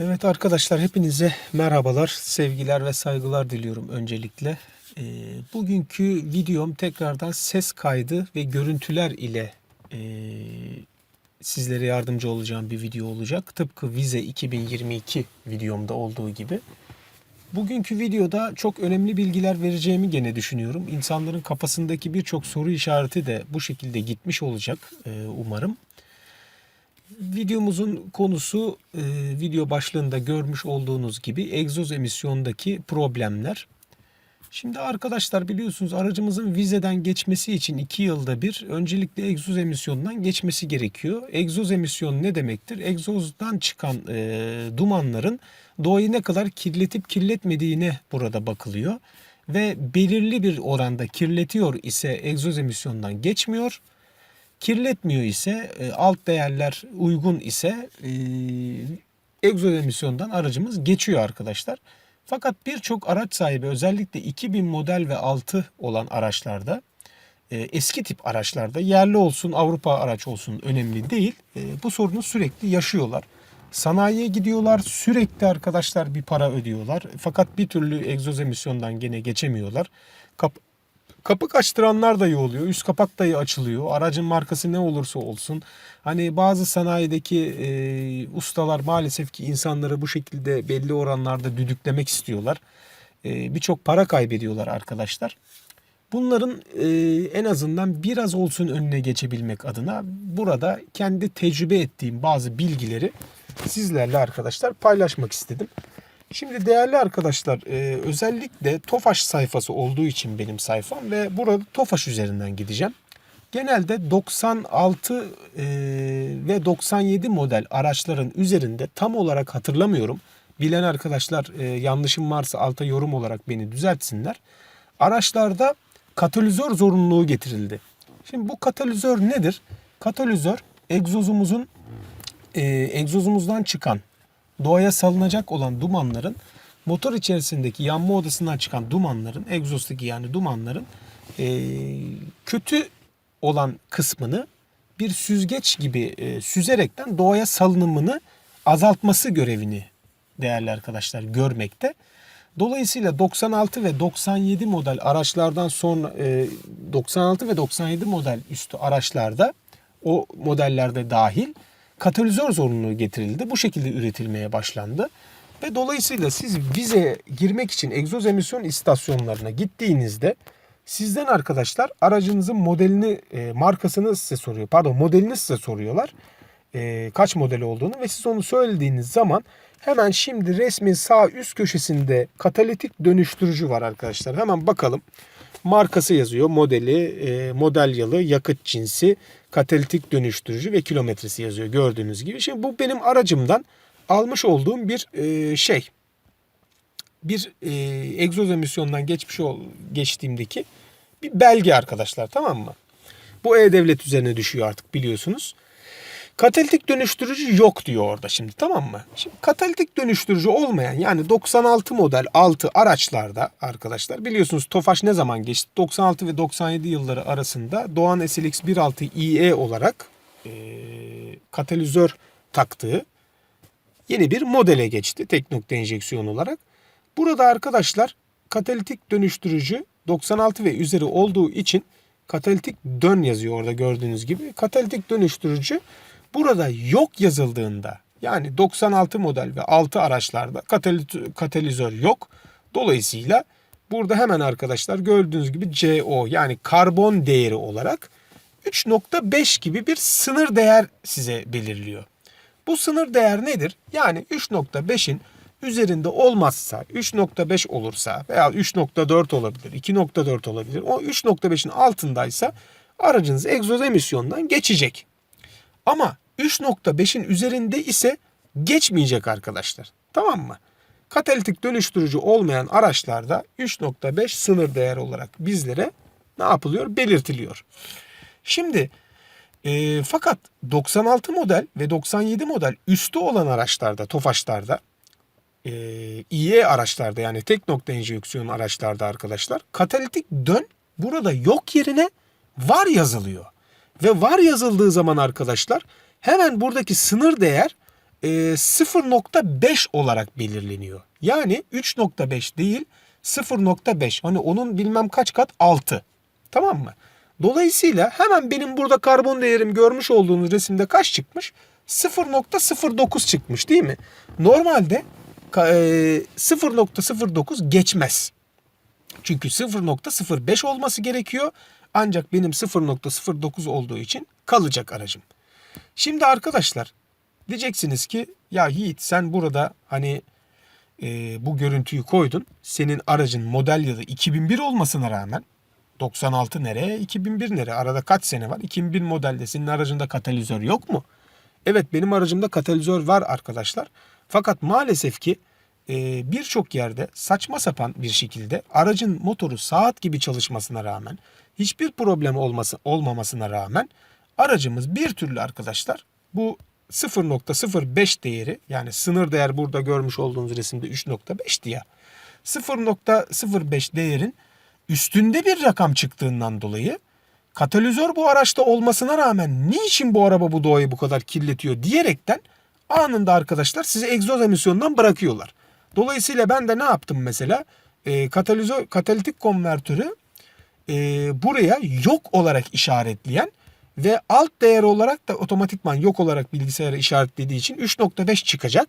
Evet arkadaşlar hepinize merhabalar, sevgiler ve saygılar diliyorum öncelikle. Ee, bugünkü videom tekrardan ses kaydı ve görüntüler ile e, sizlere yardımcı olacağım bir video olacak. Tıpkı Vize 2022 videomda olduğu gibi. Bugünkü videoda çok önemli bilgiler vereceğimi gene düşünüyorum. İnsanların kafasındaki birçok soru işareti de bu şekilde gitmiş olacak e, umarım. Videomuzun konusu e, video başlığında görmüş olduğunuz gibi egzoz emisyondaki problemler. Şimdi arkadaşlar biliyorsunuz aracımızın vizeden geçmesi için 2 yılda bir öncelikle egzoz emisyonundan geçmesi gerekiyor. Egzoz emisyon ne demektir? Egzozdan çıkan e, dumanların doğayı ne kadar kirletip kirletmediğine burada bakılıyor. Ve belirli bir oranda kirletiyor ise egzoz emisyonundan geçmiyor kirletmiyor ise e, alt değerler uygun ise e, egzoz emisyondan aracımız geçiyor arkadaşlar. Fakat birçok araç sahibi özellikle 2000 model ve altı olan araçlarda e, eski tip araçlarda yerli olsun Avrupa araç olsun önemli değil. Bu sorunu sürekli yaşıyorlar. Sanayiye gidiyorlar sürekli arkadaşlar bir para ödüyorlar. Fakat bir türlü egzoz emisyondan gene geçemiyorlar. Kapı açtıranlar dahi oluyor. Üst kapak dahi açılıyor. Aracın markası ne olursa olsun. Hani bazı sanayideki e, ustalar maalesef ki insanları bu şekilde belli oranlarda düdüklemek istiyorlar. E, Birçok para kaybediyorlar arkadaşlar. Bunların e, en azından biraz olsun önüne geçebilmek adına burada kendi tecrübe ettiğim bazı bilgileri sizlerle arkadaşlar paylaşmak istedim. Şimdi değerli arkadaşlar e, özellikle Tofaş sayfası olduğu için benim sayfam ve burada Tofaş üzerinden gideceğim. Genelde 96 e, ve 97 model araçların üzerinde tam olarak hatırlamıyorum. Bilen arkadaşlar e, yanlışım varsa alta yorum olarak beni düzeltsinler. Araçlarda katalizör zorunluluğu getirildi. Şimdi bu katalizör nedir? Katalizör egzozumuzun e, egzozumuzdan çıkan doğaya salınacak olan dumanların motor içerisindeki yanma odasından çıkan dumanların, egzozdaki yani dumanların e, kötü olan kısmını bir süzgeç gibi e, süzerekten doğaya salınımını azaltması görevini değerli arkadaşlar görmekte. Dolayısıyla 96 ve 97 model araçlardan sonra e, 96 ve 97 model üstü araçlarda o modellerde dahil katalizör zorunluluğu getirildi. Bu şekilde üretilmeye başlandı. Ve dolayısıyla siz vizeye girmek için egzoz emisyon istasyonlarına gittiğinizde sizden arkadaşlar aracınızın modelini, e, markasını size soruyor. Pardon modelini size soruyorlar. E, kaç model olduğunu ve siz onu söylediğiniz zaman hemen şimdi resmin sağ üst köşesinde katalitik dönüştürücü var arkadaşlar. Hemen bakalım. Markası yazıyor, modeli, e, model yılı, yakıt cinsi, katalitik dönüştürücü ve kilometresi yazıyor gördüğünüz gibi. Şimdi bu benim aracımdan almış olduğum bir e, şey. Bir e, egzoz emisyondan geçmiş ol, geçtiğimdeki bir belge arkadaşlar tamam mı? Bu E-Devlet üzerine düşüyor artık biliyorsunuz. Katalitik dönüştürücü yok diyor orada şimdi tamam mı? Şimdi katalitik dönüştürücü olmayan yani 96 model 6 araçlarda arkadaşlar biliyorsunuz Tofaş ne zaman geçti? 96 ve 97 yılları arasında Doğan SLX 1.6 IE olarak e, katalizör taktığı yeni bir modele geçti tek nokta enjeksiyon olarak. Burada arkadaşlar katalitik dönüştürücü 96 ve üzeri olduğu için katalitik dön yazıyor orada gördüğünüz gibi. Katalitik dönüştürücü Burada yok yazıldığında yani 96 model ve 6 araçlarda katalizör yok. Dolayısıyla burada hemen arkadaşlar gördüğünüz gibi CO yani karbon değeri olarak 3.5 gibi bir sınır değer size belirliyor. Bu sınır değer nedir? Yani 3.5'in üzerinde olmazsa 3.5 olursa veya 3.4 olabilir 2.4 olabilir. O 3.5'in altındaysa aracınız egzoz emisyondan geçecek. Ama 3.5'in üzerinde ise geçmeyecek arkadaşlar. Tamam mı? Katalitik dönüştürücü olmayan araçlarda 3.5 sınır değer olarak bizlere ne yapılıyor? Belirtiliyor. Şimdi e, fakat 96 model ve 97 model üstü olan araçlarda, Tofaşlarda, e, IE araçlarda yani tek nokta enjeksiyon araçlarda arkadaşlar katalitik dön burada yok yerine var yazılıyor. Ve var yazıldığı zaman arkadaşlar hemen buradaki sınır değer e, 0.5 olarak belirleniyor. Yani 3.5 değil 0.5. Hani onun bilmem kaç kat altı. Tamam mı? Dolayısıyla hemen benim burada karbon değerim görmüş olduğunuz resimde kaç çıkmış? 0.09 çıkmış değil mi? Normalde ka- e, 0.09 geçmez. Çünkü 0.05 olması gerekiyor. Ancak benim 0.09 olduğu için kalacak aracım. Şimdi arkadaşlar diyeceksiniz ki ya Yiğit sen burada hani e, bu görüntüyü koydun. Senin aracın model yılı 2001 olmasına rağmen 96 nereye 2001 nereye arada kaç sene var? 2001 modelde senin aracında katalizör yok mu? Evet benim aracımda katalizör var arkadaşlar. Fakat maalesef ki e, birçok yerde saçma sapan bir şekilde aracın motoru saat gibi çalışmasına rağmen hiçbir problem olması olmamasına rağmen aracımız bir türlü arkadaşlar bu 0.05 değeri yani sınır değer burada görmüş olduğunuz resimde 3.5'ti ya. 0.05 değerin üstünde bir rakam çıktığından dolayı katalizör bu araçta olmasına rağmen niçin bu araba bu doğayı bu kadar kirletiyor diyerekten anında arkadaşlar sizi egzoz emisyonundan bırakıyorlar. Dolayısıyla ben de ne yaptım mesela? E, katalizör, katalitik konvertörü e, buraya yok olarak işaretleyen ve alt değer olarak da otomatikman yok olarak bilgisayara işaretlediği için 3.5 çıkacak.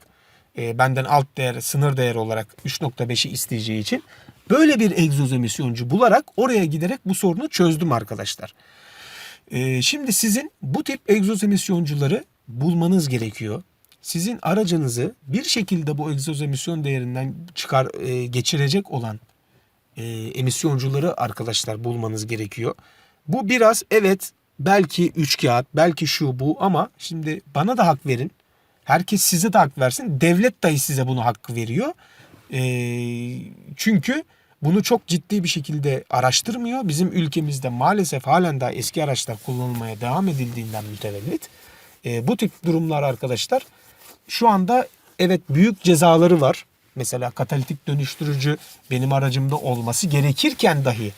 E, benden alt değer, sınır değer olarak 3.5'i isteyeceği için böyle bir egzoz emisyoncu bularak oraya giderek bu sorunu çözdüm arkadaşlar. E, şimdi sizin bu tip egzoz emisyoncuları bulmanız gerekiyor. Sizin aracınızı bir şekilde bu egzoz emisyon değerinden çıkar e, geçirecek olan e, emisyoncuları arkadaşlar bulmanız gerekiyor. Bu biraz evet belki üç kağıt belki şu bu ama şimdi bana da hak verin. Herkes size de hak versin. Devlet dahi size bunu hakkı veriyor. E, çünkü bunu çok ciddi bir şekilde araştırmıyor. Bizim ülkemizde maalesef halen daha eski araçlar kullanılmaya devam edildiğinden mütevellit. E, bu tip durumlar arkadaşlar şu anda evet büyük cezaları var. Mesela katalitik dönüştürücü benim aracımda olması gerekirken dahi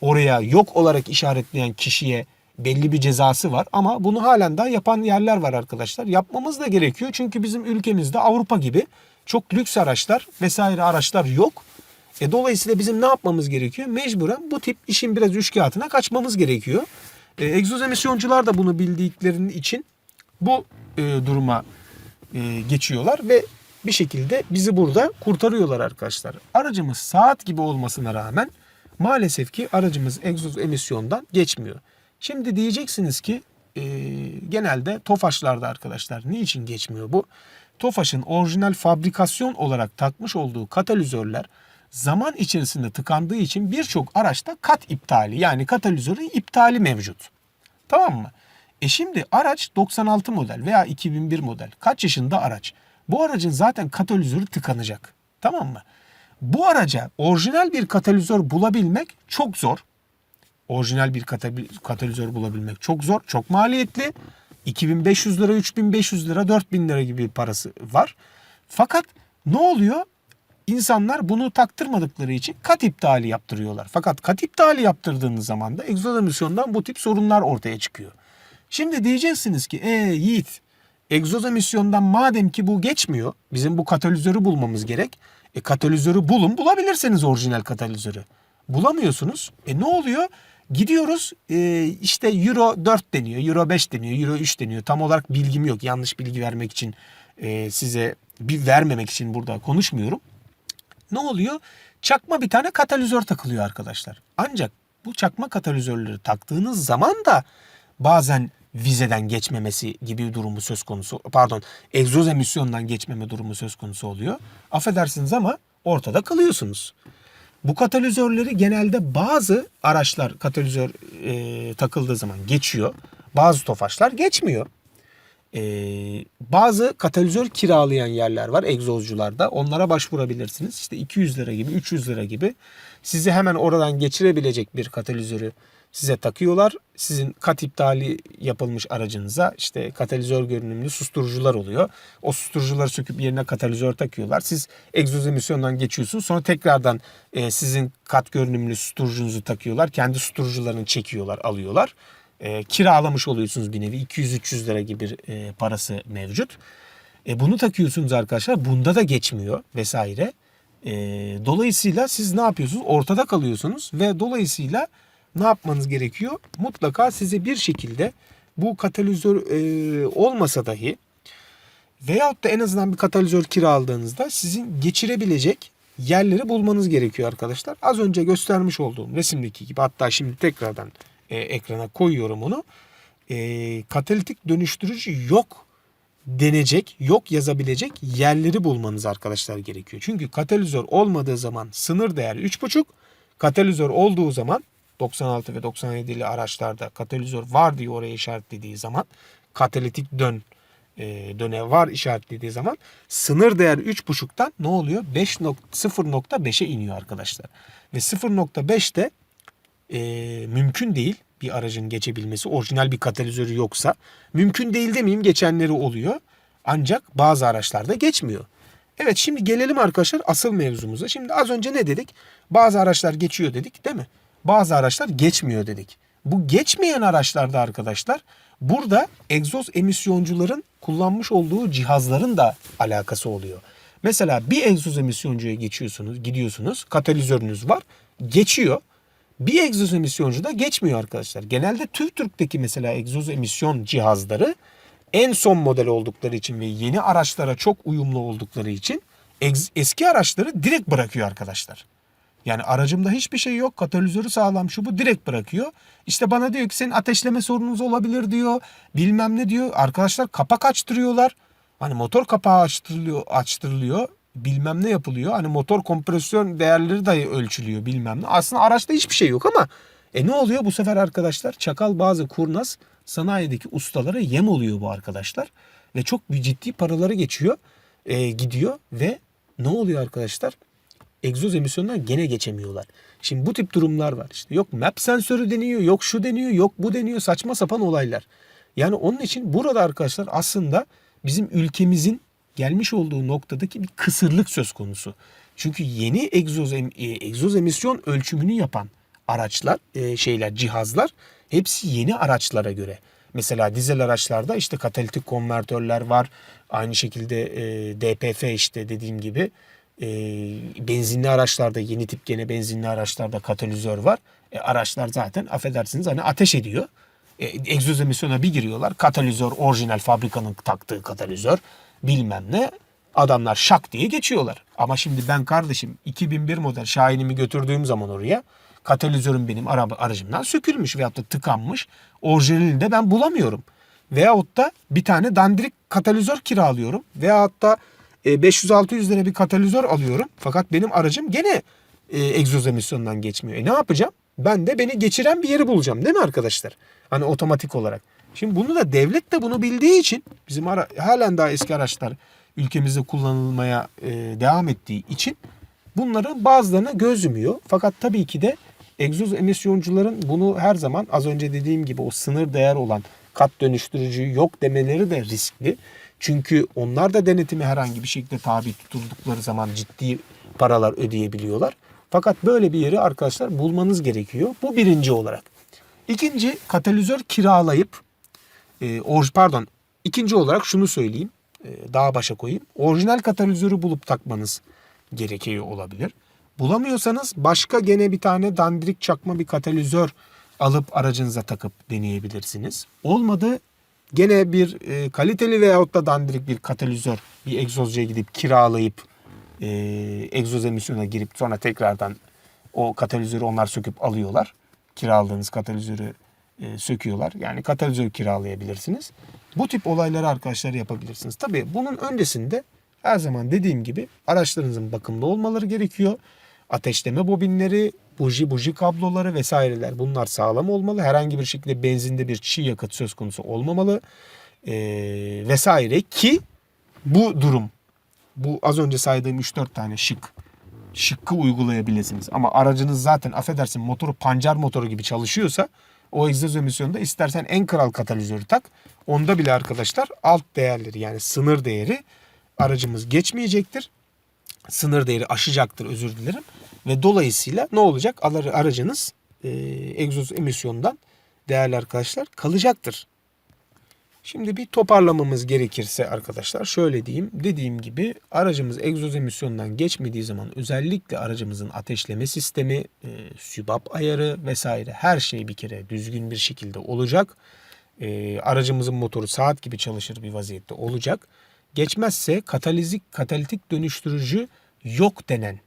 oraya yok olarak işaretleyen kişiye belli bir cezası var ama bunu halen daha yapan yerler var arkadaşlar. Yapmamız da gerekiyor çünkü bizim ülkemizde Avrupa gibi çok lüks araçlar vesaire araçlar yok. E dolayısıyla bizim ne yapmamız gerekiyor? Mecburen bu tip işin biraz üçkağıtına kaçmamız gerekiyor. E, egzoz emisyoncular da bunu bildiklerinin için bu e, duruma e, geçiyorlar ve bir şekilde bizi burada kurtarıyorlar arkadaşlar. Aracımız saat gibi olmasına rağmen maalesef ki aracımız egzoz emisyondan geçmiyor. Şimdi diyeceksiniz ki e, genelde Tofaşlarda arkadaşlar niçin geçmiyor bu? Tofaş'ın orijinal fabrikasyon olarak takmış olduğu katalizörler zaman içerisinde tıkandığı için birçok araçta kat iptali yani katalizörün iptali mevcut. Tamam mı? E şimdi araç 96 model veya 2001 model. Kaç yaşında araç? Bu aracın zaten katalizörü tıkanacak. Tamam mı? Bu araca orijinal bir katalizör bulabilmek çok zor. Orijinal bir kata- katalizör bulabilmek çok zor, çok maliyetli. 2500 lira, 3500 lira, 4000 lira gibi parası var. Fakat ne oluyor? İnsanlar bunu taktırmadıkları için kat iptali yaptırıyorlar. Fakat kat iptali yaptırdığınız zaman da egzoz emisyondan bu tip sorunlar ortaya çıkıyor. Şimdi diyeceksiniz ki ee Yiğit egzoz emisyondan madem ki bu geçmiyor bizim bu katalizörü bulmamız gerek. E katalizörü bulun bulabilirsiniz orijinal katalizörü. Bulamıyorsunuz. E ne oluyor? Gidiyoruz e, işte Euro 4 deniyor, Euro 5 deniyor, Euro 3 deniyor. Tam olarak bilgim yok. Yanlış bilgi vermek için e, size bir vermemek için burada konuşmuyorum. Ne oluyor? Çakma bir tane katalizör takılıyor arkadaşlar. Ancak bu çakma katalizörleri taktığınız zaman da bazen vizeden geçmemesi gibi bir durumu söz konusu. Pardon, egzoz emisyondan geçmeme durumu söz konusu oluyor. Affedersiniz ama ortada kalıyorsunuz. Bu katalizörleri genelde bazı araçlar katalizör e, takıldığı zaman geçiyor. Bazı tofaşlar geçmiyor. E, bazı katalizör kiralayan yerler var egzozcularda. Onlara başvurabilirsiniz. İşte 200 lira gibi, 300 lira gibi sizi hemen oradan geçirebilecek bir katalizörü size takıyorlar. Sizin kat iptali yapılmış aracınıza işte katalizör görünümlü susturucular oluyor. O susturucuları söküp yerine katalizör takıyorlar. Siz egzoz emisyondan geçiyorsunuz. Sonra tekrardan e, sizin kat görünümlü susturucunuzu takıyorlar. Kendi susturucularını çekiyorlar, alıyorlar. E, kiralamış oluyorsunuz bir nevi. 200-300 lira gibi bir e, parası mevcut. E bunu takıyorsunuz arkadaşlar. Bunda da geçmiyor vesaire. E, dolayısıyla siz ne yapıyorsunuz? Ortada kalıyorsunuz ve dolayısıyla ne yapmanız gerekiyor? Mutlaka size bir şekilde bu katalizör e, olmasa dahi veyahut da en azından bir katalizör kiraladığınızda sizin geçirebilecek yerleri bulmanız gerekiyor arkadaşlar. Az önce göstermiş olduğum resimdeki gibi hatta şimdi tekrardan e, ekrana koyuyorum onu. E, katalitik dönüştürücü yok denecek, yok yazabilecek yerleri bulmanız arkadaşlar gerekiyor. Çünkü katalizör olmadığı zaman sınır değer 3.5, katalizör olduğu zaman 96 ve 97'li araçlarda katalizör var diye oraya işaretlediği zaman katalitik dön e, döne var işaretlediği zaman sınır değer 3.5'tan ne oluyor? 5 0.5'e iniyor arkadaşlar. Ve 0.5 de e, mümkün değil bir aracın geçebilmesi orijinal bir katalizörü yoksa. Mümkün değil demeyeyim geçenleri oluyor. Ancak bazı araçlarda geçmiyor. Evet şimdi gelelim arkadaşlar asıl mevzumuza. Şimdi az önce ne dedik? Bazı araçlar geçiyor dedik değil mi? Bazı araçlar geçmiyor dedik. Bu geçmeyen araçlarda arkadaşlar burada egzoz emisyoncuların kullanmış olduğu cihazların da alakası oluyor. Mesela bir egzoz emisyoncuya geçiyorsunuz, gidiyorsunuz, katalizörünüz var, geçiyor. Bir egzoz emisyoncu da geçmiyor arkadaşlar. Genelde TÜVTÜRK'teki mesela egzoz emisyon cihazları en son model oldukları için ve yeni araçlara çok uyumlu oldukları için eski araçları direkt bırakıyor arkadaşlar. Yani aracımda hiçbir şey yok. Katalizörü sağlam şu bu direkt bırakıyor. İşte bana diyor ki senin ateşleme sorununuz olabilir diyor. Bilmem ne diyor. Arkadaşlar kapak açtırıyorlar. Hani motor kapağı açtırılıyor, açtırılıyor. Bilmem ne yapılıyor. Hani motor kompresyon değerleri dahi ölçülüyor bilmem ne. Aslında araçta hiçbir şey yok ama e ne oluyor bu sefer arkadaşlar? Çakal bazı kurnaz sanayideki ustalara yem oluyor bu arkadaşlar. Ve çok bir ciddi paraları geçiyor. E, gidiyor ve ne oluyor arkadaşlar? egzoz emisyonundan gene geçemiyorlar. Şimdi bu tip durumlar var. İşte yok map sensörü deniyor, yok şu deniyor, yok bu deniyor. Saçma sapan olaylar. Yani onun için burada arkadaşlar aslında bizim ülkemizin gelmiş olduğu noktadaki bir kısırlık söz konusu. Çünkü yeni egzoz, em, e, egzoz emisyon ölçümünü yapan araçlar, e, şeyler, cihazlar hepsi yeni araçlara göre. Mesela dizel araçlarda işte katalitik konvertörler var. Aynı şekilde e, DPF işte dediğim gibi e, benzinli araçlarda yeni tip gene benzinli araçlarda katalizör var. E, araçlar zaten affedersiniz hani ateş ediyor. E, egzoz emisyona bir giriyorlar. Katalizör orijinal fabrikanın taktığı katalizör bilmem ne. Adamlar şak diye geçiyorlar. Ama şimdi ben kardeşim 2001 model Şahin'imi götürdüğüm zaman oraya katalizörüm benim araba, aracımdan sökülmüş veyahut da tıkanmış. Orijinalini de ben bulamıyorum. Veyahut da bir tane dandirik katalizör kiralıyorum. Veyahut da 500-600 lira bir katalizör alıyorum. Fakat benim aracım gene e, egzoz emisyonundan geçmiyor. E ne yapacağım? Ben de beni geçiren bir yeri bulacağım değil mi arkadaşlar? Hani otomatik olarak. Şimdi bunu da devlet de bunu bildiği için bizim ara, halen daha eski araçlar ülkemizde kullanılmaya e, devam ettiği için bunların bazılarına göz yumuyor. Fakat tabii ki de egzoz emisyoncuların bunu her zaman az önce dediğim gibi o sınır değer olan kat dönüştürücü yok demeleri de riskli. Çünkü onlar da denetimi herhangi bir şekilde tabi tutuldukları zaman ciddi paralar ödeyebiliyorlar. Fakat böyle bir yeri arkadaşlar bulmanız gerekiyor. Bu birinci olarak. İkinci katalizör kiralayıp e, pardon ikinci olarak şunu söyleyeyim. E, daha başa koyayım. Orijinal katalizörü bulup takmanız gerekiyor olabilir. Bulamıyorsanız başka gene bir tane dandirik çakma bir katalizör alıp aracınıza takıp deneyebilirsiniz. Olmadı gene bir e, kaliteli veyahut da dandirik bir katalizör bir egzozcuya gidip kiralayıp e, egzoz emisyona girip sonra tekrardan o katalizörü onlar söküp alıyorlar. Kiraladığınız katalizörü e, söküyorlar. Yani katalizör kiralayabilirsiniz. Bu tip olayları arkadaşlar yapabilirsiniz. Tabii bunun öncesinde her zaman dediğim gibi araçlarınızın bakımlı olmaları gerekiyor. Ateşleme bobinleri, buji buji kabloları vesaireler bunlar sağlam olmalı. Herhangi bir şekilde benzinde bir çiğ yakıt söz konusu olmamalı. Ee, vesaire ki bu durum bu az önce saydığım 3-4 tane şık şıkkı uygulayabilirsiniz. Ama aracınız zaten affedersin motoru pancar motoru gibi çalışıyorsa o egzoz emisyonunda istersen en kral katalizörü tak. Onda bile arkadaşlar alt değerleri yani sınır değeri aracımız geçmeyecektir. Sınır değeri aşacaktır özür dilerim. Ve dolayısıyla ne olacak? Aracınız e, egzoz emisyondan değerli arkadaşlar kalacaktır. Şimdi bir toparlamamız gerekirse arkadaşlar şöyle diyeyim. Dediğim gibi aracımız egzoz emisyonundan geçmediği zaman özellikle aracımızın ateşleme sistemi, e, sübap ayarı vesaire her şey bir kere düzgün bir şekilde olacak. E, aracımızın motoru saat gibi çalışır bir vaziyette olacak. Geçmezse katalizik katalitik dönüştürücü yok denen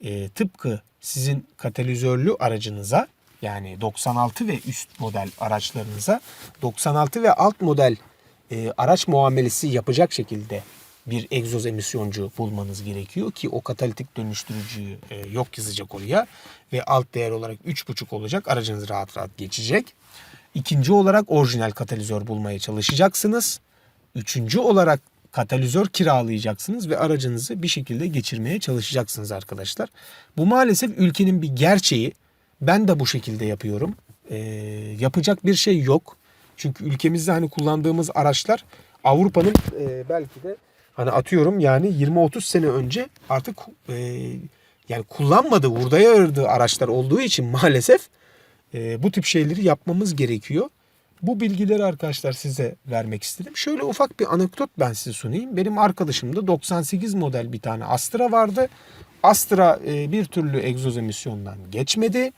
e, tıpkı sizin katalizörlü aracınıza yani 96 ve üst model araçlarınıza 96 ve alt model e, araç muamelesi yapacak şekilde bir egzoz emisyoncu bulmanız gerekiyor ki o katalitik dönüştürücüyü e, yok yazacak oraya ve alt değer olarak 3.5 olacak aracınız rahat rahat geçecek. İkinci olarak orijinal katalizör bulmaya çalışacaksınız. Üçüncü olarak katalizör kiralayacaksınız ve aracınızı bir şekilde geçirmeye çalışacaksınız arkadaşlar. Bu maalesef ülkenin bir gerçeği. Ben de bu şekilde yapıyorum. Ee, yapacak bir şey yok. Çünkü ülkemizde hani kullandığımız araçlar Avrupa'nın e, belki de hani atıyorum yani 20-30 sene önce artık e, yani kullanmadığı, hurdaya ayırdığı araçlar olduğu için maalesef e, bu tip şeyleri yapmamız gerekiyor. Bu bilgileri arkadaşlar size vermek istedim. Şöyle ufak bir anekdot ben size sunayım. Benim arkadaşımda 98 model bir tane Astra vardı. Astra e, bir türlü egzoz emisyondan geçmedi.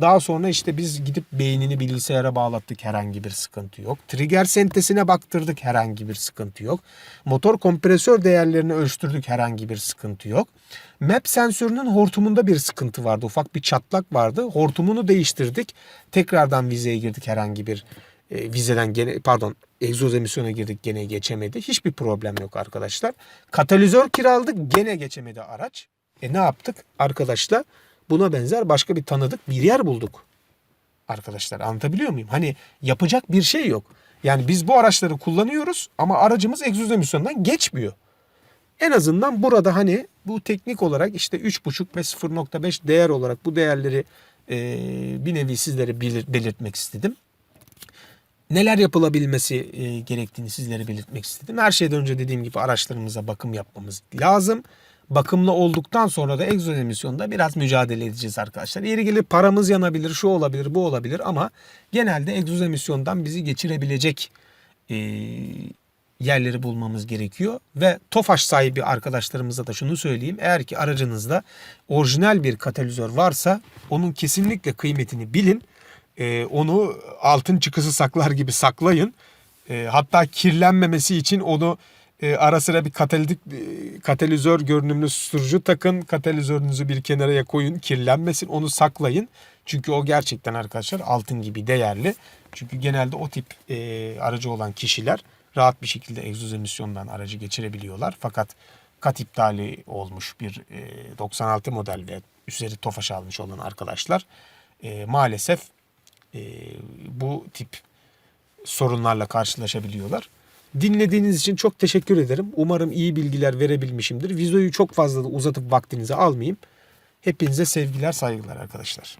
Daha sonra işte biz gidip beynini bilgisayara bağlattık herhangi bir sıkıntı yok. Trigger sentesine baktırdık herhangi bir sıkıntı yok. Motor kompresör değerlerini ölçtürdük herhangi bir sıkıntı yok. MAP sensörünün hortumunda bir sıkıntı vardı. Ufak bir çatlak vardı. Hortumunu değiştirdik. Tekrardan vizeye girdik herhangi bir e, vizeden gene pardon egzoz emisyona girdik gene geçemedi. Hiçbir problem yok arkadaşlar. Katalizör kiraladık gene geçemedi araç. E ne yaptık arkadaşlar? Buna benzer başka bir tanıdık bir yer bulduk. Arkadaşlar anlatabiliyor muyum? Hani yapacak bir şey yok. Yani biz bu araçları kullanıyoruz ama aracımız egzoz emisyonundan geçmiyor. En azından burada hani bu teknik olarak işte 3.5 ve 0.5 değer olarak bu değerleri e, bir nevi sizlere belir- belirtmek istedim neler yapılabilmesi e, gerektiğini sizlere belirtmek istedim. Her şeyden önce dediğim gibi araçlarımıza bakım yapmamız lazım. Bakımlı olduktan sonra da egzoz emisyonda biraz mücadele edeceğiz arkadaşlar. Yeri gelir paramız yanabilir, şu olabilir, bu olabilir ama genelde egzoz emisyondan bizi geçirebilecek e, yerleri bulmamız gerekiyor. Ve TOFAŞ sahibi arkadaşlarımıza da şunu söyleyeyim. Eğer ki aracınızda orijinal bir katalizör varsa onun kesinlikle kıymetini bilin e, onu altın çıkısı saklar gibi saklayın. E, hatta kirlenmemesi için onu e, ara sıra bir katalitik e, katalizör görünümlü susturucu takın. Katalizörünüzü bir kenara koyun. Kirlenmesin. Onu saklayın. Çünkü o gerçekten arkadaşlar altın gibi değerli. Çünkü genelde o tip e, aracı olan kişiler rahat bir şekilde egzoz emisyondan aracı geçirebiliyorlar. Fakat kat iptali olmuş bir e, 96 model ve üzeri tofaş almış olan arkadaşlar e, maalesef e, bu tip sorunlarla karşılaşabiliyorlar. Dinlediğiniz için çok teşekkür ederim. Umarım iyi bilgiler verebilmişimdir. Videoyu çok fazla da uzatıp vaktinizi almayayım. Hepinize sevgiler, saygılar arkadaşlar.